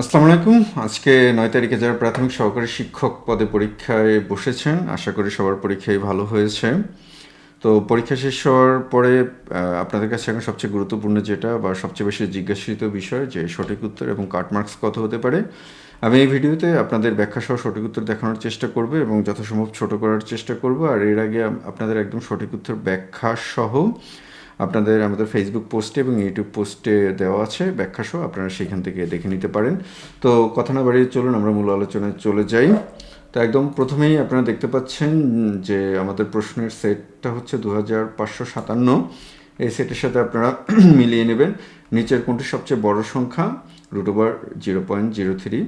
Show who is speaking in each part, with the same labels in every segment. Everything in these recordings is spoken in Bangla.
Speaker 1: আসসালামু আলাইকুম। আজকে নয় তারিখে যারা প্রাথমিক সহকারী শিক্ষক পদে পরীক্ষায় বসেছেন, আশা করি সবার পরীক্ষাই ভালো হয়েছে। তো পরীক্ষা শেষ হওয়ার পরে আপনাদের কাছে এখন সবচেয়ে গুরুত্বপূর্ণ যেটা বা সবচেয়ে বেশি জিজ্ঞাসিত বিষয়, যে সঠিক উত্তর এবং কাটমার্কস কত হতে পারে। আমি এই ভিডিওতে আপনাদের ব্যাখ্যা সহ সঠিক উত্তর দেখানোর চেষ্টা করব এবং যথাসম্ভব ছোট করার চেষ্টা করব। আর এর আগে আপনাদের একদম সঠিক উত্তর ব্যাখ্যা সহ আপনাদের আমাদের ফেসবুক পোস্টে এবং ইউটিউব পোস্টে দেওয়া আছে, ব্যাখ্যা সহ, আপনারা সেখান থেকে দেখে নিতে পারেন। তো কথা না বাড়িয়ে চলুন, আমরা মূল আলোচনায় চলে যাই। তো একদম প্রথমেই আপনারা দেখতে পাচ্ছেন যে আমাদের প্রশ্নের সেটটা হচ্ছে দু সাতান্ন। এই সেটের সাথে আপনারা মিলিয়ে নেবেন। নিচের কোনটি সবচেয়ে বড় সংখ্যা? Root over zero point zero three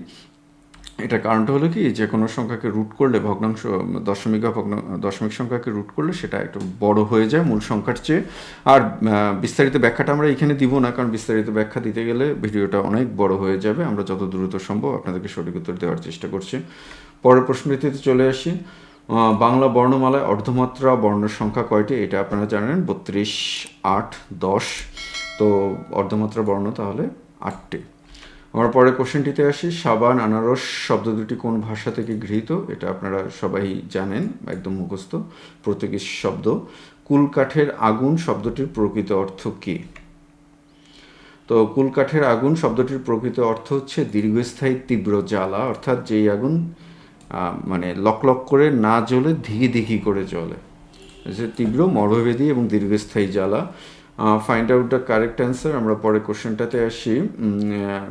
Speaker 1: এটার কারণটা হলো কি? যে কোনো সংখ্যাকে রুট করলে ভগ্নাংশ, দশমিক বা ভগ্ন, দশমিক সংখ্যাকে রুট করলে সেটা একটু বড় হয়ে যায় মূল সংখ্যার চেয়ে। আর বিস্তারিত ব্যাখ্যাটা আমরা এখানে দিব না, কারণ বিস্তারিত ব্যাখ্যা দিতে গেলে ভিডিওটা অনেক বড় হয়ে যাবে। আমরা যত দ্রুত সম্ভব আপনাদেরকে সঠিক উত্তর দেওয়ার চেষ্টা করছি। পরের প্রশ্নটিতে চলে আসি। বাংলা বর্ণমালায় অর্ধমাত্রা বর্ণের সংখ্যা কয়টি? এটা আপনারা জানেন, বত্রিশ, আট, দশ। তো অর্ধমাত্রা বর্ণ তাহলে আটটি। আমরা পরের কোশ্চেনটিতে আসি। সাবান, আনারস শব্দ দুটি কোন ভাষা থেকে গৃহীত? এটা আপনারা সবাই জানেন, একদম মুখস্থ, পর্তুগিজ শব্দ। কুলকাঠের আগুন শব্দটির প্রকৃত অর্থ কী? তো কুলকাঠের আগুন শব্দটির প্রকৃত অর্থ হচ্ছে দীর্ঘস্থায়ী তীব্র জ্বালা, অর্থাৎ যেই আগুন মানে লক লক করে না জ্বলে ধিকি ধিকি করে জ্বলে। তীব্র মরভেদী এবং দীর্ঘস্থায়ী জ্বালা find out the correct answer আমরা পরে কোশ্চেনটাতে আসি।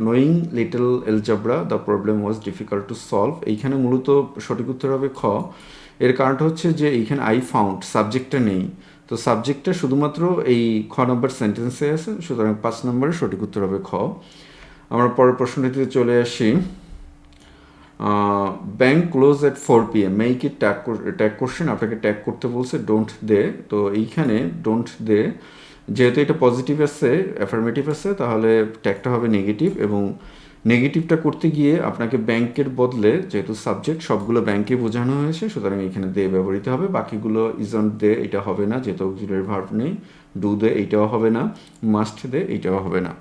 Speaker 1: Knowing little algebra the problem was difficult to solve এইখানে মূলত সঠিক উত্তর হবে খ। এর কারণটা হচ্ছে যে এইখানে আই ফাউন্ড সাবজেক্টটা নেই। তো সাবজেক্টটা শুধুমাত্র এই খ নম্বর সেন্টেন্সে আছে, সুতরাং পাঁচ নম্বরে সঠিক উত্তর হবে খ। আমরা পরের প্রশ্নটিতে চলে আসি। Bank close at four P M make tag tag question আপনাকে ট্যাগ করতে বলছে ডোন্ট দে। তো এইখানে ডোন্ট দে। যেহেতু এটা পজিটিভ আছে অ্যাফার্মেটিভ আছে, তাহলে ট্যাগটা হবে নেগেটিভ এবং নেগেটিভটা করতে গিয়ে আপনাকে ব্যাংকের বদলে যেহেতু সাবজেক্ট সবগুলো ব্যাংকে বোঝানো হয়েছে, সুতরাং এখানে দে ব্যবহৃত হবে। বাকিগুলো ইজন দে এটা হবে না, যেহেতু অক্সিলারি ভার্ব নেই ডু দে এইটাও হবে না মাস্ট দে এইটাও হবে না।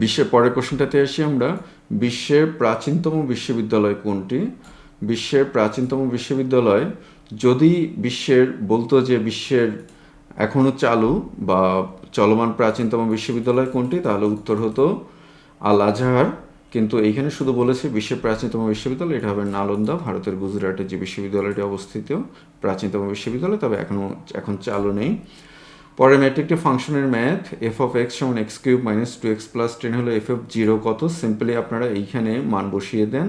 Speaker 1: বিশ্বের পরের কোশ্চেনটাতে আসি আমরা। বিশ্বের প্রাচীনতম বিশ্ববিদ্যালয় কোনটি? বিশ্বের প্রাচীনতম বিশ্ববিদ্যালয়, যদি বিশ্বের, বলতো যে বিশ্বের এখনও চালু বা চলমান প্রাচীনতম বিশ্ববিদ্যালয় কোনটি? তাহলে উত্তর হতো আল আজহার। কিন্তু এইখানে শুধু বলেছে বিশ্বের প্রাচীনতম বিশ্ববিদ্যালয়, এটা হবে নালন্দা, ভারতের গুজরাটে যে বিশ্ববিদ্যালয়টি অবস্থিত, প্রাচীনতম বিশ্ববিদ্যালয়, তবে এখনও এখন চালু নেই। পরে ম্যাট্রিকটি ফাংশনের ম্যাথ এফ অফ এক্স সমান X cube minus two X plus ten হলো এফ অফ জিরো কত? সিম্পলি আপনারা এইখানে মান বসিয়ে দেন।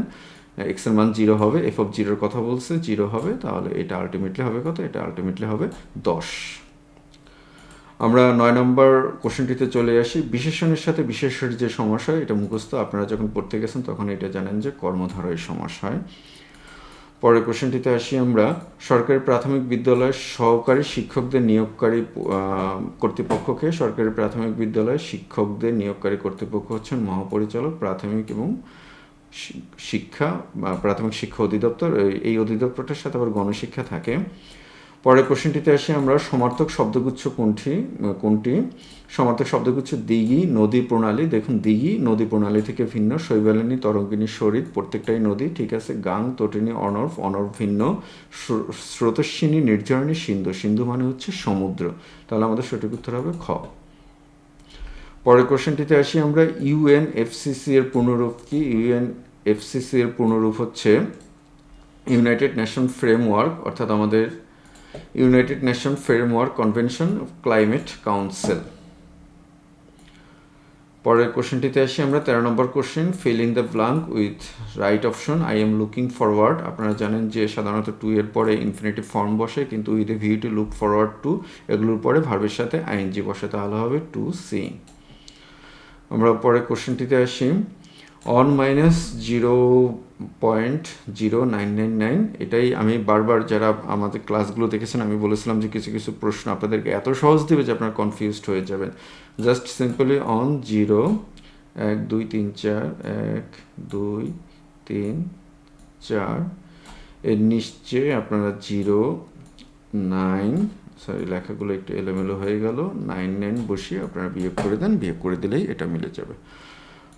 Speaker 1: এক্সের মান জিরো হবে এফ অফ জিরোর কথা বলছে জিরো হবে, তাহলে এটা আলটিমেটলি হবে কত? এটা আলটিমেটলি হবে দশ। আমরা নয় নম্বর কোশ্চেনটিতে চলে আসি। বিশেষণের সাথে বিশেষের যে সমস্যা, এটা মুখস্থ। আপনারা যখন পড়তে গেছেন, তখন এটা জানেন যে কর্মধারয় সমাস হয় পরের কোশ্চেনটিতে আসি আমরা। সরকারি প্রাথমিক বিদ্যালয়ের সহকারী শিক্ষকদের নিয়োগকারী কর্তৃপক্ষকে সরকারি প্রাথমিক বিদ্যালয়ের শিক্ষকদের নিয়োগকারী কর্তৃপক্ষ হচ্ছেন মহাপরিচালক, প্রাথমিক এবং শিক্ষা বা প্রাথমিক শিক্ষা অধিদপ্তর। এই অধিদপ্তরটার সাথে আবার গণশিক্ষা থাকে। পরের কোশ্চেনটিতে আসি আমরা, সমার্থক শব্দগুচ্ছ কোনটি? কোনটি? সমার্থক শব্দগুচ্ছ দিঘি নদী প্রণালী। দেখুন, দিঘি নদী প্রণালী থেকে ভিন্ন, শৈবালিনী, তরঙ্গিনী শরীর প্রত্যেকটাই নদী। ঠিক আছে, গাং, তটিনী অনর্ভ অনর্ভ ভিন্ন। স্রোতস্বিনী নির্ঝরণী সিন্ধু। সিন্ধু মানে হচ্ছে সমুদ্র। তাহলে আমাদের সঠিক উত্তর হবে খ। পরের কোশ্চেনটিতে আসি আমরা, ইউএনএফসিসি এর পূর্ণরূপ কি? ইউএন ইউএনএফসিসি এর পূর্ণরূপ হচ্ছে ইউনাইটেড নেশন ফ্রেমওয়ার্ক, অর্থাৎ আমাদের United Nation framework convention of climate council পরের কোশ্চেনটিতে আসি আমরা। তেরো number question fill the blank with right option I am looking forward আপনারা জানেন যে সাধারণত টু এর পরে ইনফিনিটিভ ফর্ম বসে, কিন্তু with a view to look forward to এগুলোর পরে ভার্বের সাথে আইএনজি বসে তাহলে হবে। টু সি আমরা পরের কোশ্চেনটিতে আসি। On minus zero point zero nine nine nine এটাই আমি বারবার যারা আমাদের ক্লাসগুলো দেখেছেন, আমি বলেছিলাম যে কিছু কিছু প্রশ্ন আপনাদেরকে এত সহজ দেবে যে আপনারা কনফিউজড হয়ে যাবেন। জাস্ট সিম্পলি অন জিরো এক, দুই, তিন, চার, এক, দুই, তিন, চার, এর নিচে আপনারা জিরো নাইন সরি লেখাগুলো একটু এলোমেলো হয়ে গেল নাইন নাইন বসিয়ে আপনারা বিয়োগ করে দেন, বিয়োগ করে দিলেই এটা মিলে যাবে।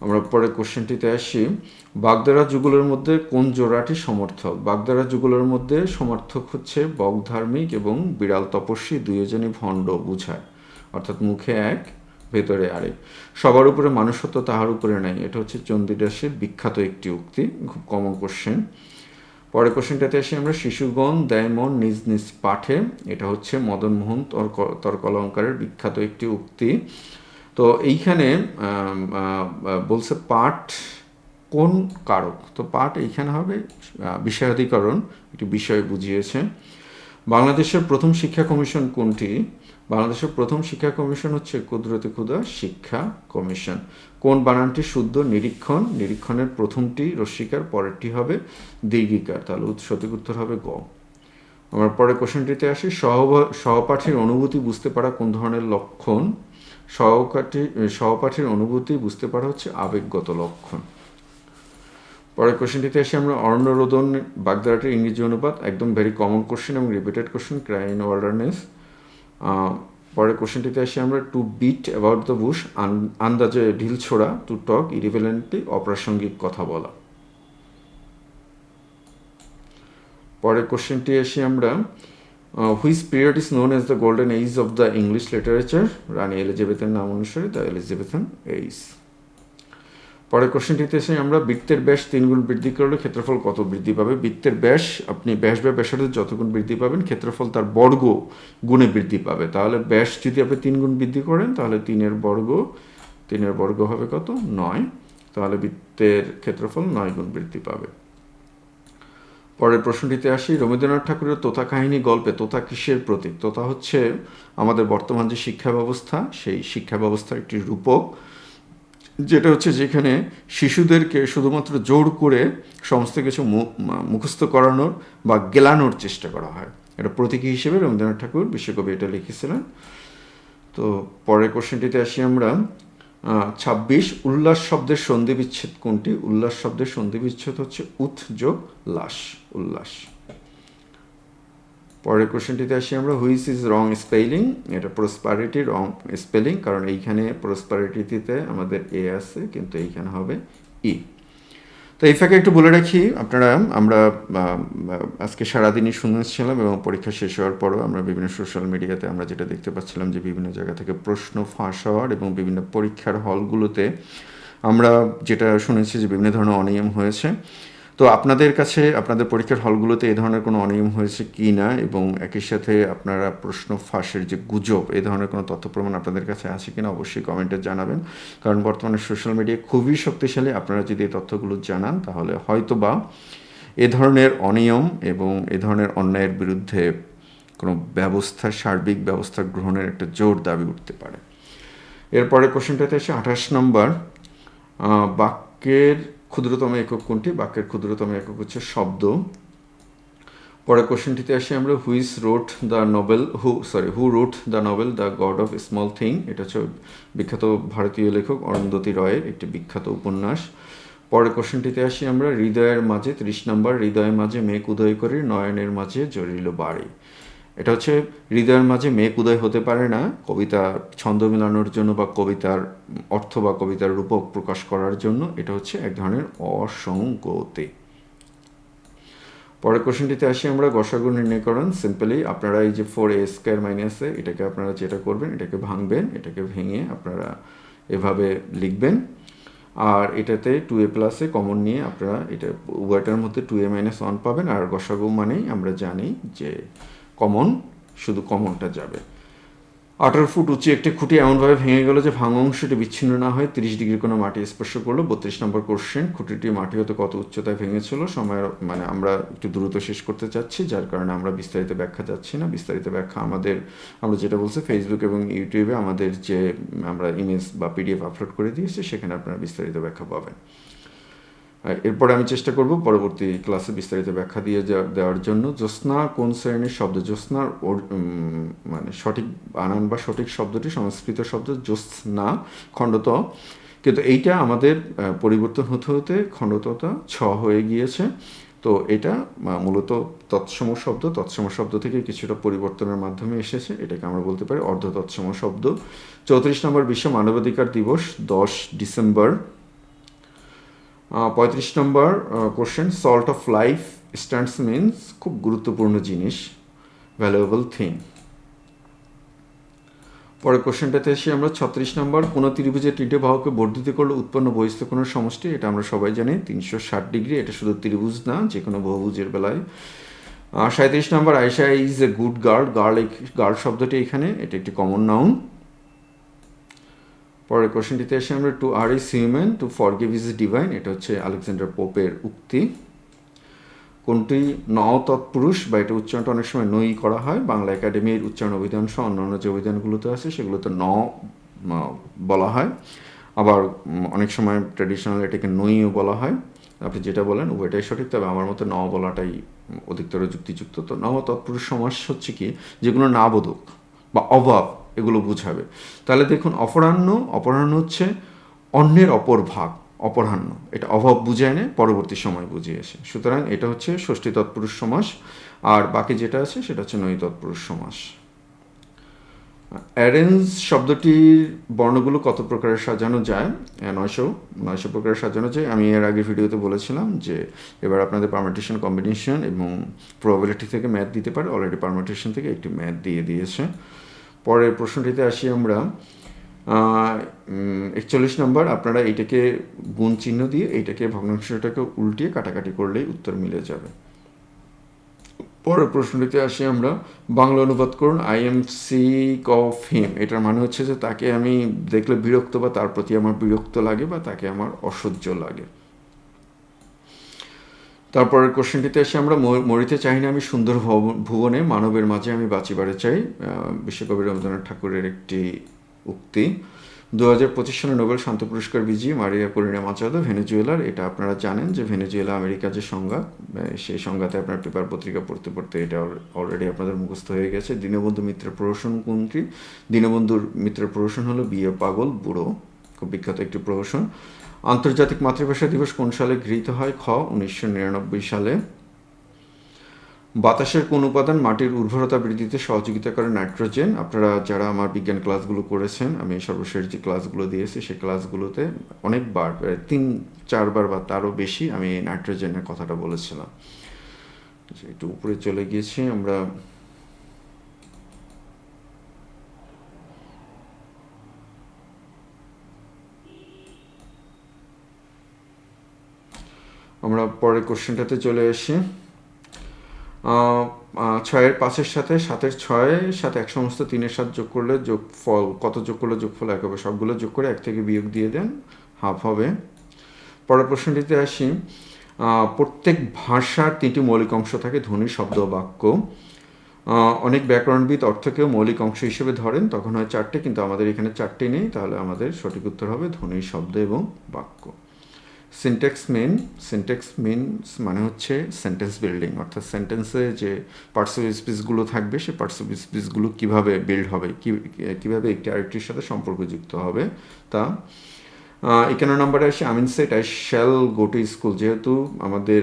Speaker 1: আমরা পরে কোশ্চেনটিতে আসি। বাগদারা যুগলের মধ্যে কোন জোড়াটি সমর্থক? বাগদারা যুগলের মধ্যে সমর্থক হচ্ছে বগধার্মিক এবং বিড়াল তপস্বী দুইজনই ভণ্ড বুঝায়। অর্থাৎ মুখে এক, ভেতরে আরেক। সবার উপরে মানুষত্ব তাহার উপরে নাই। এটা হচ্ছে চণ্ডীদাসের বিখ্যাত একটি উক্তি। খুব কমন কোশ্চেন পরের কোশ্চেনটাতে আসি আমরা। শিশুগণ দেয়মন নিজ নিজ পাঠে। এটা হচ্ছে মদন মোহন তর্ক তর্ক অলঙ্কারের বিখ্যাত একটি উক্তি। তো এইখানে বলছে পাঠ কোন কারক? তো পাঠ এইখানে হবে বিষয়াধিকরণ, একটি বিষয় বুঝিয়েছে। বাংলাদেশের প্রথম শিক্ষা কমিশন কোনটি? বাংলাদেশের প্রথম শিক্ষা কমিশন হচ্ছে কুদরতি ক্ষুদা শিক্ষা কমিশন। কোন বানানটি শুদ্ধ নিরীক্ষণ? নিরীক্ষণের প্রথমটি রস্বীকার পরেরটি হবে দীর্ঘিকার। তাহলে সঠিক উত্তর হবে গ। আমার পরে কোশ্চেনটিতে আসি। সহ সহপাঠীর অনুভূতি বুঝতে পারা কোন ধরনের লক্ষণ? সহপাঠী সহপাঠীর অনুভূতি বুঝতে পারা হচ্ছে আবেগগত লক্ষণ। পরের কোশ্চেনটিতে এসে আমরা অরণ্যরোদন বাগদারাটির ইংরেজি অনুবাদ, একদম ভেরি কমন কোশ্চেন এবং রিপিটেড কোশ্চেন ক্রাইন ওয়ার্ডারনেস পরের কোশ্চেনটিতে আসি আমরা to beat about the bush আন্দাজে ঢিল ছোড়া টু টক ইরিভেলেন্টলি অপ্রাসঙ্গিক কথা বলা। পরের কোশ্চেনটি এসে আমরা which period is known as the golden age of the English literature রানী এলিজাবেথের নাম অনুসারে দ্য এলিজাবেথন এইজ পরের কোশ্চেনটিতে এসে আমরা বৃত্তের ব্যাস তিন গুণ বৃদ্ধি করলে ক্ষেত্রফল কত বৃদ্ধি পাবে? বৃত্তের ব্যাস, আপনি ব্যাস বা ব্যাসার্ধের যত গুণ বৃদ্ধি পাবেন, ক্ষেত্রফল তার বর্গ গুণে বৃদ্ধি পাবে। তাহলে ব্যাস যদি আপনি তিন গুণ বৃদ্ধি করেন, তাহলে তিনের বর্গ তিনের বর্গ হবে কত? নয়। তাহলে বৃত্তের ক্ষেত্রফল নয় গুণ বৃদ্ধি পাবে। পরের প্রশ্নটিতে আসি, রবীন্দ্রনাথ ঠাকুরের তোতা কাহিনী গল্পে তোতা কিসের প্রতীক? তোতা হচ্ছে আমাদের বর্তমান যে শিক্ষা ব্যবস্থা, সেই শিক্ষা ব্যবস্থার একটি রূপক, যেটা হচ্ছে যেখানে শিশুদেরকে শুধুমাত্র জোর করে সমস্ত কিছু মুখস্থ করানোর বা গেলানোর চেষ্টা করা হয়। এটা প্রতীকী হিসেবে রবীন্দ্রনাথ ঠাকুর বিশ্বকবি এটা লিখেছিলেন। তো পরের কোশ্চেনটিতে আসি আমরা ছাব্বিশ, উল্লাস শব্দের সন্ধি বিচ্ছেদ কোনটি? উল্লাস শব্দের সন্ধি বিচ্ছেদ হচ্ছে উথ যোগ লাস, উল্লাস। পরের কোশ্চেনটিতে আসি আমরা হুইস ইজ রং স্পেলিং? এটা প্রসপারিটি, রং স্পেলিং, কারণ এইখানে প্রসপারিটিতে আমাদের এ আছে, কিন্তু এইখানে হবে ই। তো এই ফাঁকে একটু বলে রাখি, আপনারা, আমরা আজকে সারাদিনই এসেছিলাম এবং পরীক্ষা শেষ হওয়ার পরও আমরা বিভিন্ন সোশ্যাল মিডিয়াতে আমরা যেটা দেখতে পাচ্ছিলাম যে বিভিন্ন জায়গা থেকে প্রশ্ন ফাঁস হওয়ার এবং বিভিন্ন পরীক্ষার হলগুলোতে আমরা যেটা শুনেছি যে বিভিন্ন ধরনের অনিয়ম হয়েছে। তো আপনাদের কাছে, আপনাদের পরীক্ষার হলগুলোতে এ ধরনের কোনো অনিয়ম হয়েছে কি না? এবং একই সাথে আপনারা প্রশ্ন ফাঁসের যে গুজব, এ ধরনের কোনো তথ্য প্রমাণ আপনাদের কাছে আছে কিনা অবশ্যই কমেন্টে জানাবেন। কারণ বর্তমানে সোশ্যাল মিডিয়া খুবই শক্তিশালী। আপনারা যদি এই তথ্যগুলো জানান, তাহলে হয়তো বা এ ধরনের অনিয়ম এবং এ ধরনের অন্যায়ের বিরুদ্ধে কোনো ব্যবস্থা, সার্বিক ব্যবস্থা গ্রহণের একটা জোর দাবি উঠতে পারে। এরপরে কোশ্চেনটাতে এসে আঠাশ নম্বর বাক্যের ক্ষুদ্রতম একক কোনটি? বাক্যের ক্ষুদ্রতম একক হচ্ছে শব্দ। পরে কোশ্চেনটিতে আসি আমরা which wrote the novel who sorry who wrote the novel the god of small thing এটা হচ্ছে বিখ্যাত ভারতীয় লেখক অরুন্ধতী রয়ের একটি বিখ্যাত উপন্যাস। পরের কোশ্চেনটিতে আসি আমরা, হৃদয়ের মাঝে, ত্রিশ নম্বর, হৃদয়ের মাঝে মেঘ উদয় করি, নয়নের মাঝে জড়িল বাড়ি। এটা হচ্ছে হৃদয়ের মাঝে মেঘ উদয় হতে পারে না কবিতা ছন্দ মেলানোর জন্য বা কবিতার অর্থ বা কবিতার রূপক প্রকাশ করার জন্য এটা হচ্ছে এক ধরনের অসঙ্গতি। পরের কোশ্চেনটিতে আসি আমরা, গসাগু নির্ণয় করেন। সিম্পলি আপনারা এই যে ফোর এ স্কোয়ার মাইনাসে এটাকে আপনারা যেটা করবেন, এটাকে ভাঙবেন, এটাকে ভেঙে আপনারা এভাবে লিখবেন। আর এটাতে টু এ প্লাসে কমন নিয়ে আপনারা এটা ওয়াটার মধ্যে টু এ মাইনাস ওয়ান পাবেন। আর গসাগু মানেই আমরা জানি যে কমন, শুধু কমনটা যাবে। আঠারো ফুট উঁচু একটি খুঁটি এমনভাবে ভেঙে গেল যে ভাঙা অংশটি বিচ্ছিন্ন না হয়ে তিরিশ ডিগ্রি কোনো মাটি স্পর্শ করল। বত্রিশ নম্বর কোশ্চেন খুঁটিটি মাটি হতে কত উচ্চতায় ভেঙেছিল? সময় মানে আমরা একটু দ্রুত শেষ করতে চাচ্ছি, যার কারণে আমরা বিস্তারিত ব্যাখ্যা যাচ্ছি না। বিস্তারিত ব্যাখ্যা আমাদের, আমরা যেটা বলছি ফেসবুক এবং ইউটিউবে আমাদের যে আমরা ইমেজ বা পিডিএফ আপলোড করে দিয়েছি, সেখানে আপনারা বিস্তারিত ব্যাখ্যা পাবেন। এরপরে আমি চেষ্টা করব পরবর্তী ক্লাসে বিস্তারিত ব্যাখ্যা দিয়ে দেওয়ার জন্য। জ্যোৎস্না কোন শ্রেণির শব্দ? জ্যোৎস্নার মানে সঠিক বানান বা সঠিক শব্দটি সংস্কৃত শব্দ জ্যোৎস্না, খণ্ডত। কিন্তু এইটা আমাদের পরিবর্তন হতে হতে খণ্ডতটা ছ হয়ে গিয়েছে। তো এটা মূলত তৎসম শব্দ। তৎসম শব্দ থেকে কিছুটা পরিবর্তনের মাধ্যমে এসেছে। এটাকে আমরা বলতে পারি অর্ধ তৎসম শব্দ। চৌত্রিশ নম্বর বিশ্ব মানবাধিকার দিবস, দশ ডিসেম্বর। পঁয়ত্রিশ number question salt of life stands means খুব গুরুত্বপূর্ণ জিনিস ভ্যালুয়েবল থিং পরের কোশ্চেনটাতে এসে আমরা ছত্রিশ নম্বর, কোন ত্রিভুজের তৃতীয় বাহুকে বর্ধিত করলে উৎপন্ন বহিস্থ কোন সমষ্টি, এটা আমরা সবাই জানি, তিনশো ষাট ডিগ্রি, এটা শুধু ত্রিভুজ না যে কোনো বহুভুজের বেলায়। সাঁত্রিশ number Ayesha is a good girl girl girl শব্দটি এখানে, এটা একটি কমন নাউন পরের কোশ্চেনটিতে এসে আমরা to err is human to forgive is divine এটা হচ্ছে আলেকজান্ডার পোপের উক্তি। কোনটি? ন তৎপুরুষ, বা এটা উচ্চারণটা অনেক সময় নই করা হয়। বাংলা একাডেমির উচ্চারণ অভিধান সহ অন্যান্য যে অভিধানগুলোতে আছে, সেগুলোতে ন বলা হয়। আবার অনেক সময় ট্র্যাডিশনাল এটাকে নইও বলা হয়। আপনি যেটা বলেন, উভয়টাই সঠিক, তবে আমার মতে ন বলাটাই অধিকতর যুক্তিযুক্ত। তো নব তৎপুরুষ সমাস হচ্ছে কি? যেগুলো না বোধক বা অভাব এগুলো বুঝাবে। তাহলে দেখুন, অপরাহ্ন অপরাহ্ন হচ্ছে অন্যের অপর ভাগ, অপরাহ্ন। এটা অভাব বুঝায় নেয় পরবর্তী সময় বুঝিয়েছে সুতরাং এটা হচ্ছে ষষ্ঠী তৎপুরুষ সমাস, আর বাকি যেটা আছে সেটা হচ্ছে নৈ তৎপুরুষ সমাস। অ্যারেঞ্জ শব্দটির বর্ণগুলো কত প্রকারের সাজানো যায়? নয়শো নয়শো প্রকারের সাজানো যায়। আমি এর আগে ভিডিওতে বলেছিলাম যে এবার আপনাদের পারমিটেশন কম্বিনেশন এবং প্রবাবিলিটি থেকে ম্যাথ দিতে পারে। অলরেডি পারমিটেশন থেকে একটি ম্যাথ দিয়ে দিয়েছে। পরের প্রশ্নটিতে আসি আমরা। একচল্লিশ নম্বর, আপনারা এইটাকে গুণ চিহ্ন দিয়ে এইটাকে ভগ্নাংশটাকে উল্টিয়ে কাটাকাটি করলেই উত্তর মিলে যাবে। পরের প্রশ্নটিতে আসি আমরা, বাংলা অনুবাদ করুন I am sick of him এটার মানে হচ্ছে যে তাকে আমি দেখলে বিরক্ত বা তার প্রতি আমার বিরক্ত লাগে বা তাকে আমার অসহ্য লাগে। তারপরের কোশ্চেনটিতে এসে আমরা মরিতে চাই না আমি সুন্দর ভুবনে, মানবের মাঝে আমি বাঁচিবারে চাই। বিশ্বকবি রবীন্দ্রনাথ ঠাকুরের একটি উক্তি। দু হাজার পঁচিশ সালে নোবেল শান্ত পুরস্কার বিজয়ী মারিয়া করিনা মাচাদো ভেনেজুয়েলার, এটা আপনারা জানেন যে ভেনেজুয়েলা আমেরিকার যে সংঘাত সেই সংঘাতে আপনার পেপার পত্রিকা পড়তে পড়তে এটা অলরেডি আপনাদের মুখস্থ হয়ে গেছে। দীনবন্ধু মিত্র প্রহসন কোনটি দীনবন্ধুর মিত্রের প্রহসন হলো বিয়ে পাগল বুড়ো, খুব বিখ্যাত একটি প্রহসন। আন্তর্জাতিক মাতৃভাষা দিবস কোন সালে গৃহীত হয়? খ, উনিশশো নিরানব্বই সালে। বাতাসের কোন উপাদান মাটির উর্বরতা বৃদ্ধিতে সহযোগিতা করে নাইট্রোজেন? আপনারা যারা আমার বিজ্ঞান ক্লাসগুলো করেছেন, আমি সর্বশেষ যে ক্লাসগুলো দিয়েছি সেই ক্লাসগুলোতে অনেকবার তিন, চারবার বা তারও বেশি আমি নাইট্রোজেনের কথাটা বলেছিলাম। একটু উপরে চলে গিয়েছি, আমরা আমরা পরের কোশ্চেনটাতে চলে আসি। ছয়ের পাঁচের সাথে সাতের ছয়ের সাথে এক সমস্ত তিনের সাত যোগ করলে যোগ ফল কত যোগ করলে যোগফল এক হবে? সবগুলো যোগ করে এক থেকে বিয়োগ দিয়ে দেন, হাফ হবে। পরের প্রশ্নটিতে আসি। প্রত্যেক ভাষার তিনটি মৌলিক অংশ থাকে, ধ্বনি, শব্দ বাক্য। অনেক ব্যাকরণবিদ অর্থকেও মৌলিক অংশ হিসেবে ধরেন, তখন হয় চারটে, কিন্তু আমাদের এখানে চারটে নেই, তাহলে আমাদের সঠিক উত্তর হবে ধ্বনি, শব্দ এবং বাক্য। সিনটেক্স মেন সিনটেক্স মিনস মানে হচ্ছে সেন্টেন্স বিল্ডিং অর্থাৎ সেন্টেন্সে যে পার্টস অফ স্পিচগুলো থাকবে পার্টস অফ স্পিচগুলো কীভাবে বিল্ড হবে কীভাবে একটি আরেকটির সাথে সম্পর্কযুক্ত হবে, তা এখানে নাম্বারে আসে Amin said I shall go to school যেহেতু আমাদের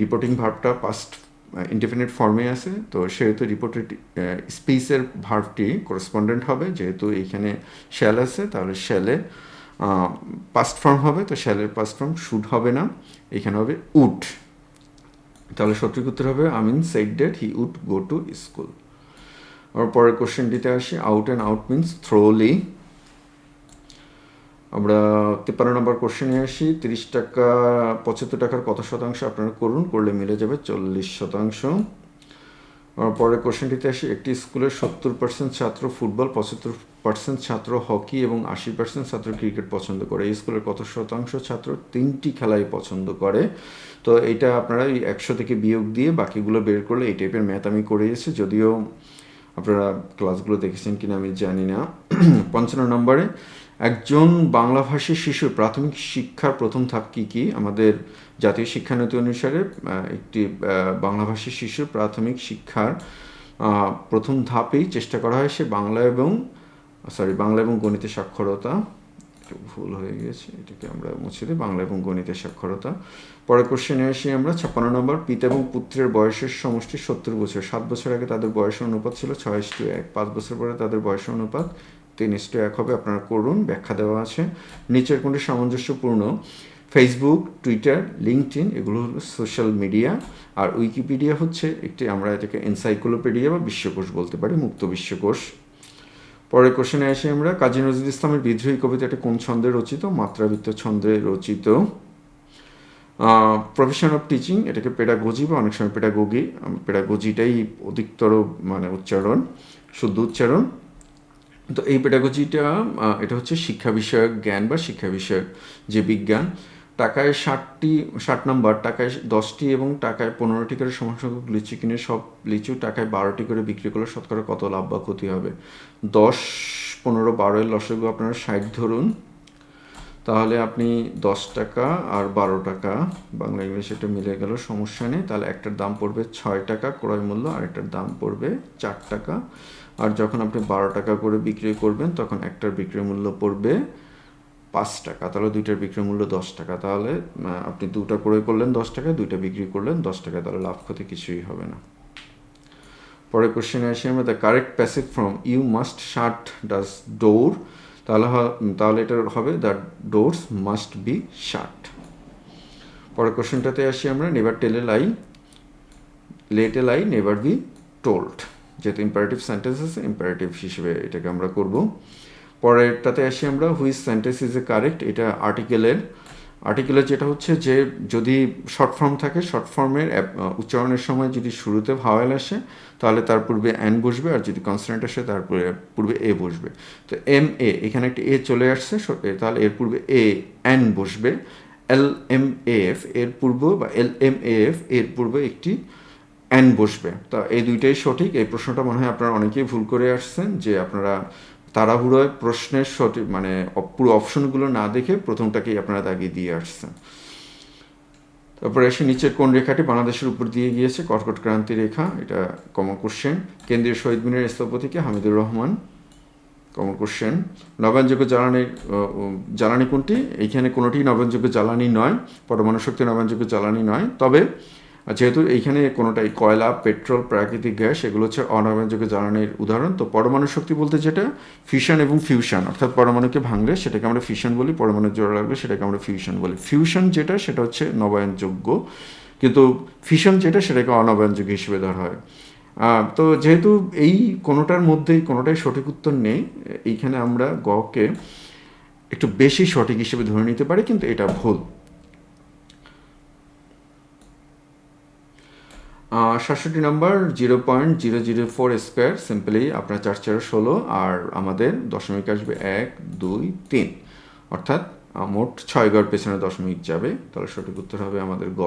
Speaker 1: রিপোর্টিং ভার্বটা পাস্ট ইন্ডিপেন্ডেন্ট ফর্মে আছে, তো সেহেতু রিপোর্টেড স্পিচের ভার্বটি করসপন্ডেন্ট হবে, যেহেতু এখানে শ্যাল আছে, তাহলে শ্যালে পাস্ট ফর্ম হবে, তো শ্যালের পাস্ট ফর্ম শুড হবে না, এখানে হবে উড তাহলে সঠিক উত্তর হবে Amin said that he would go to school আর পরের কোশ্চেনটিতে আসি out and out means thoroughly আমরা তেপান্ন নম্বর কোশ্চেনে আসি, তিরিশ টাকা, পঁচাত্তর টাকার কত শতাংশ আপনারা করুন, করলে মিলে যাবে চল্লিশ শতাংশ। পরের কোশ্চেনটিতে আসি। একটি স্কুলের সত্তর পার্সেন্ট ছাত্র ফুটবল, পঁচাত্তর পার্সেন্ট ছাত্র হকি এবং আশি পার্সেন্ট ছাত্র ক্রিকেট পছন্দ করে। এই স্কুলের কত শতাংশ ছাত্র? তিনটি খেলাই পছন্দ করে। তো এটা আপনারা এই একশো থেকে বিয়োগ দিয়ে বাকিগুলো বের করলে এই টাইপের ম্যাথ আমি করিয়েছি যদিও আপনারা ক্লাসগুলো দেখেছেন কিনা আমি জানি না। পঞ্চান্ন নম্বরে একজন বাংলাভাষী শিশুর প্রাথমিক শিক্ষার প্রথম ধাপ কী কী? আমাদের জাতীয় শিক্ষানীতি অনুসারে একটি বাংলাভাষী শিশুর প্রাথমিক শিক্ষার প্রথম ধাপেই চেষ্টা করা হয় সে বাংলা এবং সরি বাংলা এবং গণিতের সাক্ষরতা। ভুল হয়ে গিয়েছে এটাকে আমরা মুছে দিই, বাংলা এবং গণিতের সাক্ষরতা। পরের কোশ্চেনে আসি আমরা, ছাপ্পান্ন নম্বর, পিতা এবং পুত্রের বয়সের সমষ্টি সত্তর বছর। সাত বছর আগে তাদের বয়সের অনুপাত ছিল ছয় টু এক, পাঁচ বছর পরে তাদের বয়সের অনুপাত তিন ইস্টু এক হবে, আপনারা করুন, ব্যাখ্যা দেওয়া আছে। নিচের কোনটি সামঞ্জস্যপূর্ণ? ফেসবুক টুইটার লিঙ্কড এগুলো হলো সোশ্যাল মিডিয়া আর উইকিপিডিয়া হচ্ছে একটি আমরা এটাকে এনসাইক্লোপিডিয়া বা বিশ্বকোষ বলতে পারি, মুক্ত বিশ্বকোষ। পরের কোশ্চেনে আসি আমরা, কাজী নজরুল ইসলামের বিদ্রোহী কবিতাটি কোন ছন্দে রচিত? মাত্রাবৃত্ত ছন্দে রচিত। প্রফেশন অফ টিচিং এটাকে পেডাগোজি বা অনেক সময় পেডাগোগি পেডাগোজিটাই অধিকতর মানে উচ্চারণ, শুদ্ধ উচ্চারণ। তো এই পেডাগোজিটা এটা হচ্ছে শিক্ষা বিষয়ক জ্ঞান বা শিক্ষা বিষয়ক যে বিজ্ঞান। টাকায় ষাটটি, ষাট নাম্বার, টাকায় দশটি এবং টাকায় পনেরোটি করে সংখ্যক লিচু কিনে সব লিচু টাকায় বারোটি করে বিক্রি করলে শতকরা কত লাভ বা ক্ষতি হবে? দশ, পনেরো, বারো লসগু আপনারা ষাট ধরুন। তাহলে আপনি দশ টাকা আর বারো টাকা, বাংলা ইংলিশ এটা মিলে গেল, সমস্যা নেই। তাহলে একটার দাম পড়বে ছয় টাকা, ক্রয় মূল্য আরেকটার দাম পড়বে চার টাকা। আর যখন আপনি বারো টাকা করে বিক্রি করবেন, তখন একটার বিক্রি মূল্য পড়বে পাঁচ টাকা। তাহলে দুইটার বিক্রি মূল্য দশ টাকা। তাহলে আপনি দুটা ক্রয় করলেন দশ টাকা, দুইটা বিক্রি করলেন দশ টাকা, তাহলে লাভ ক্ষতি কিছুই হবে না। পরের কোশ্চেনে আসি আমরা। The correct passive form you must shut this door তাহলে তাহলে এটা হবে the doors must be shut পরের কোশ্চেনটাতে আসি আমরা never tell a lie let a lie never be told যেহেতু ইম্পারেটিভ সেন্টেন্স আছে ইম্পারেটিভ হিসেবে এটাকে আমরা করব। পরেরটাতে আসি আমরা which sentence is a correct এটা আর্টিকেলের আর্টিকেলের যেটা হচ্ছে যে, যদি শর্ট ফর্ম থাকে শর্ট ফর্মের উচ্চারণের সময় যদি শুরুতে ভাওয়েল আসে, তাহলে তার পূর্বে অ্যান বসবে, আর যদি কনসনেন্ট আসে, তার পূর্বে এ বসবে। তো এম এ এখানে একটা এ চলে আসছে তাহলে এর পূর্বে এ অ্যান বসবে। এল এম এফ এর পূর্ব বা এল এম এফ এর পূর্বে একটি অ্যান বসবে। তা এই দুইটাই সঠিক? এই প্রশ্নটা মনে হয় আপনারা অনেকেই ভুল করে আসছেন, যে আপনারা তাড়াহুড়োয় প্রশ্নের সঠিক মানে পুরো অপশনগুলো না দেখে প্রথমটাকেই আপনারা দাগিয়ে দিয়ে আসছেন। তারপরে এসে নিচের কোন রেখাটি বাংলাদেশের উপর দিয়ে গিয়েছে? কর্কট ক্রান্তি রেখা, এটা কমন কোশ্চেন কেন্দ্রীয় শহীদ মিনের স্থপতিকে হামিদুর রহমান কমন কোশ্চেন নবায়নযোগ্য জ্বালানির জ্বালানি কোনটি? এইখানে কোনোটি নবায়নযোগ্য জ্বালানি নয়, পরমাণু শক্তি নবায়নযোগ্য জ্বালানি নয়। তবে যেহেতু এইখানে কোনোটাই কয়লা, পেট্রোল, প্রাকৃতিক গ্যাস, এগুলো হচ্ছে অনবায়নযোগ্য জ্বালানির উদাহরণ। তো পরমাণু শক্তি বলতে যেটা ফিশন এবং ফিউশন অর্থাৎ পরমাণুকে ভাঙলে সেটাকে আমরা ফিশন বলি পরমাণু জোড়া লাগলে সেটাকে আমরা ফিউশন বলি। ফিউশন যেটা, সেটা হচ্ছে নবায়নযোগ্য, কিন্তু ফিশন যেটা, সেটাকে অনবায়নযোগ্য হিসেবে ধরা হয়। তো যেহেতু এই কোনোটার মধ্যেই কোনোটাই সঠিক উত্তর নেই, এইখানে আমরা গকে একটু বেশি সঠিক হিসেবে ধরে নিতে পারি, কিন্তু এটা ভুল। সাতষট্টি number, zero point zero zero four square, simply আপনার চার চার ষোলো আর আমাদের দশমিক আসবে এক, দুই, তিন। অর্থাৎ মোট ছয় গড় পেছনে দশমিক যাবে। তাহলে সঠিক উত্তর হবে আমাদের গ।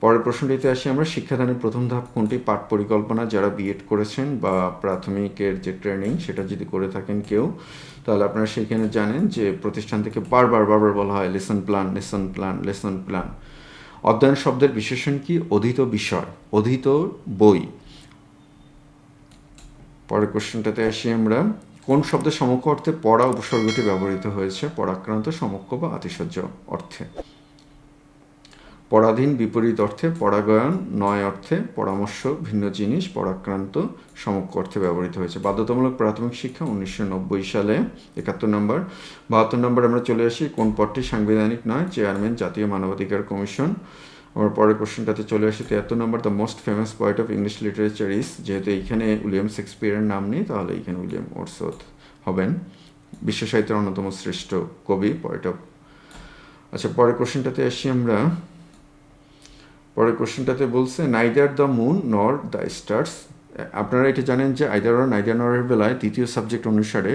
Speaker 1: পরের প্রশ্নটিতে আসি আমরা, শিক্ষাদানের প্রথম ধাপ কোনটি? পাঠ পরিকল্পনা, যারা বিএড করেছেন বা প্রাথমিকের যে ট্রেনিং, সেটা যদি করে থাকেন কেউ, তাহলে আপনারা সেখানে জানেন যে প্রতিষ্ঠান থেকে বারবার বারবার বলা হয় lesson plan lesson plan lesson plan অধ্যয়ন শব্দের বিশেষণ কি? অধীত বিষয়, অধীত বই। পরের কোশ্চেনটাতে আসি আমরা। কোন শব্দের সমক্ষ অর্থে পড়া উপসর্গটি ব্যবহৃত হয়েছে? পরাক্রান্ত সমক্ষ বা আতিশয্য অর্থে। পরাধীন বিপরীত অর্থে পরাগায়ন, নয় অর্থে পরামর্শ, ভিন্ন জিনিস, পরাক্রান্ত সমক্ষ অর্থে ব্যবহৃত হয়েছে। বাধ্যতামূলক প্রাথমিক শিক্ষা উনিশশো নব্বই সালে, একাত্তর নম্বর। বাহাত্তর নম্বর আমরা চলে আসি, কোন পদটি সাংবিধানিক নয়? চেয়ারম্যান, জাতীয় মানবাধিকার কমিশন। আমার পরের কোশ্চেনটাতে চলে আসি, তিয়াত্তর number, the most famous point of English literature is যেহেতু এইখানে উইলিয়াম শেক্সপিয়ারের নাম নেই, তাহলে এইখানে উইলিয়াম ওরসথ হবেন। বিশ্ব সাহিত্যের অন্যতম শ্রেষ্ঠ কবি পয়েন্ট অফ আচ্ছা পরের কোশ্চেনটাতে আসি আমরা। পরের কোশ্চেনটাতে বলছে neither the moon nor the stars আপনারা এটা জানেন যে আইদার অর নাইদার নরের বেলায় দ্বিতীয় সাবজেক্ট অনুসারে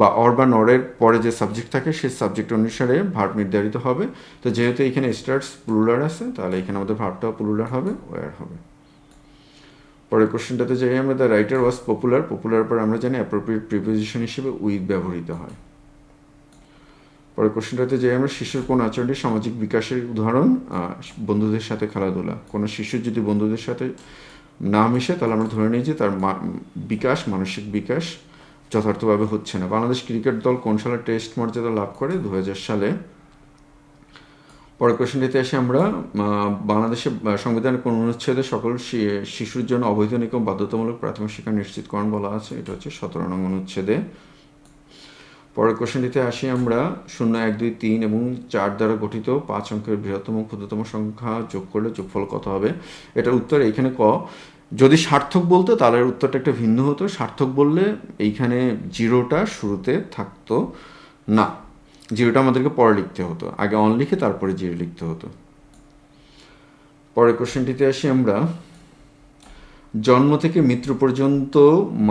Speaker 1: বা অর বা নরের পরে যে সাবজেক্ট থাকে, সেই সাবজেক্ট অনুসারে ভার্ব নির্ধারিত হবে। তো যেহেতু এখানে স্টার্টস প্লুরার আছে, তাহলে এখানে আমাদের ভার্বটাও প্লুরার হবে ওয়ার হবে? পরের কোশ্চেনটাতে যাই আমরা the writer was popular popular পর আমরা জানি অ্যাপ্রোপ্রিয়েট প্রিপোজিশন হিসেবে উইথ ব্যবহৃত হয়। পরের কোশ্চেনটাতে যে আমরা শিশুর কোন আচরণটি সামাজিক বিকাশের উদাহরণ বন্ধুদের সাথে খেলাধুলা। কোনো শিশু যদি বন্ধুদের সাথে না মিশে, তাহলে আমরা ধরে নিই যে তার বিকাশ, মানসিক বিকাশ যথার্থভাবে হচ্ছে না। বাংলাদেশ ক্রিকেট দল কোন সালে টেস্ট মর্যাদা লাভ করে? দু হাজার সালে। পরের কোশ্চেনটিতে এসে আমরা বাংলাদেশে সংবিধানের কোন অনুচ্ছেদে সকল শিশুর জন্য অবৈতনিক ও বাধ্যতামূলক প্রাথমিক শিক্ষা নিশ্চিতকরণ বলা আছে। এটা হচ্ছে সতেরো নং অনুচ্ছেদে। পরের কোশ্চেনটিতে আসি আমরা। শূন্য, এক, দুই, তিন এবং চার দ্বারা গঠিত পাঁচ অঙ্কের বৃহত্তম ক্ষুদ্রতম সংখ্যা যোগ করলে যোগফল কত হবে? এটার উত্তর এইখানে ক। যদি সার্থক বলতো, তাহলে উত্তরটা একটা ভিন্ন হতো। সার্থক বললে এইখানে জিরোটা শুরুতে থাকতো না। জিরোটা আমাদেরকে পরে লিখতে হতো। আগে অন লিখে তারপরে জিরো লিখতে হতো। পরের কোশ্চেনটিতে আসি আমরা। জন্ম থেকে মৃত্যু পর্যন্ত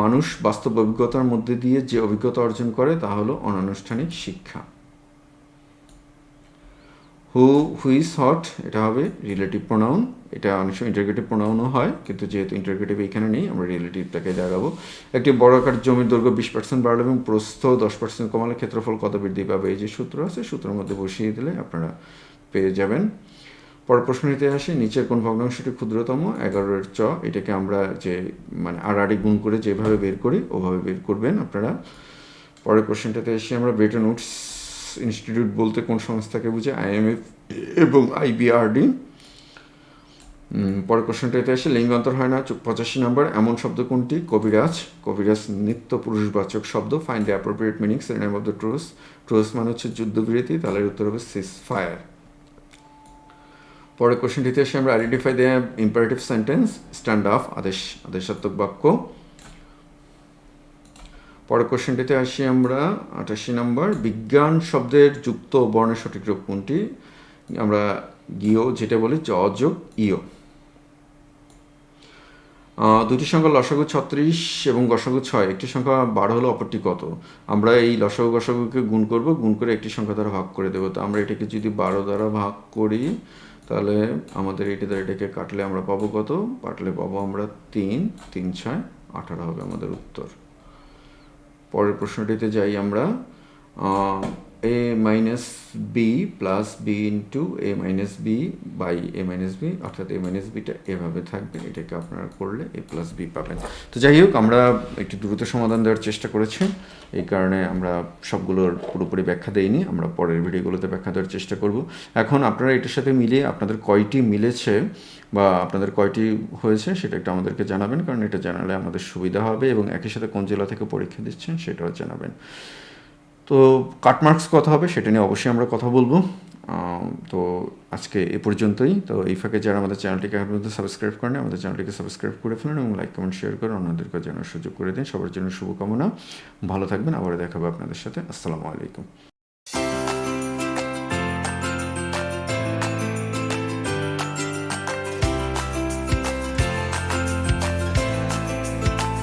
Speaker 1: মানুষ বাস্তব অভিজ্ঞতার মধ্যে দিয়ে যে অভিজ্ঞতা অর্জন করে তা হলো অনানুষ্ঠানিক শিক্ষা। হু হুইস হট এটা হবে রিলেটিভ প্রোনাউন এটা অনেক সময় ইন্টারগ্রেটিভ প্রোনাউনও হয়, কিন্তু যেহেতু ইন্টারগ্রেটিভ এখানে নেই, আমরা রিলেটিভটাকে দেখাবো একটি বড় আকার জমির দৈর্ঘ্য বিশ পার্সেন্ট বাড়লে এবং প্রস্থ দশ পার্সেন্ট কমালে ক্ষেত্রফল কত বৃদ্ধি পাবে? এই যে সূত্র আছে, সূত্রের মধ্যে বসিয়ে দিলে আপনারা পেয়ে যাবেন। পর প্রশ্নটিতে আসি, নিচের কোন ভগ্নাংশটি ক্ষুদ্রতম? এগারোর চ, এটাকে আমরা যে মানে আর আড়াআড়ি গুণ করে যেভাবে বের করি, ওভাবে বের করবেন আপনারা। পরের কোশ্চেনটাতে এসে আমরা ব্রেটন উডস ইনস্টিটিউট বলতে কোন সংস্থাকে বুঝে? আইএমএফ এবং আইবিআরডি। পরের কোশ্চেনটাতে এসে লিঙ্গান্তর হয় না পঁচাশি নম্বর, এমন শব্দ কোনটি? কবিরাজ কবিরাজ নিত্য পুরুষবাচক শব্দ ফাইন্ড দ্য অ্যাপ্রোপ্রিয়েট মিনিংস এর name of the truce truce মানে হচ্ছে যুদ্ধবিরতি তাহলে উত্তর হবে সিস ফায়ার পরের কোশ্চেনটিতে এসে আমরা identify the imperative sentence stand of আদেশ, আদেশাত্মক বাক্য। পরের কোশ্চেনটিতে আসি আমরা, আটাশি নম্বর, বিজ্ঞান শব্দের যুক্ত বর্ণের সঠিক রূপ কোনটি? আমরা গিও যেটা বলি জ যোগ ইও দুটি সংখ্যা লসাগু ছত্রিশ এবং গসাগু ছয়, একটি সংখ্যা বারো হলো অপরটি কত? আমরা এই লসাগু গসাগুকে গুণ করব, গুণ করে একটি সংখ্যা দ্বারা ভাগ করে দেবো। তো আমরা এটাকে যদি বারো দ্বারা ভাগ করি তাহলে আমাদের এটি দ্বারা এটাকে কাটলে আমরা পাবো কত? কাটলে পাবো আমরা তিন তিন ছয়, আঠারো হবে আমাদের উত্তর। পরের প্রশ্নটিতে যাই আমরা A minus B plus B into A minus B by A minus B অর্থাৎ এ মাইনাস বিটা এভাবে থাকবে, এটাকে আপনারা করলে এ প্লাস বি পাবেন। তো যাই হোক, আমরা একটি দ্রুত সমাধান দেওয়ার চেষ্টা করেছি। এই কারণে আমরা সবগুলোর পুরোপুরি ব্যাখ্যা দেইনি, আমরা পরের ভিডিওগুলোতে ব্যাখ্যা দেওয়ার চেষ্টা করব। এখন আপনারা এটার সাথে মিলিয়ে আপনাদের কয়টি মিলেছে বা আপনাদের কয়টি হয়েছে সেটা একটু আমাদেরকে জানাবেন, কারণ এটা জানালে আমাদের সুবিধা হবে এবং একই সাথে কোন জেলা থেকে পরীক্ষা দিচ্ছেন সেটাও জানাবেন। তো কাটমার্কস কথা হবে, সেটা নিয়ে অবশ্যই আমরা কথা বলব। তো আজকে এ পর্যন্তই। তো এই ফাঁকে যারা আমাদের চ্যানেলটিকে পর্যন্ত সাবস্ক্রাইব করেন আমাদের চ্যানেলটিকে সাবস্ক্রাইব করে ফেলেন এবং লাইক কমেন্ট শেয়ার করে অন্যদেরকে জানার সুযোগ করে দিন। সবার জন্য শুভকামনা। ভালো থাকবেন। আবার দেখাবো আপনাদের সাথে। আসসালামু আলাইকুম।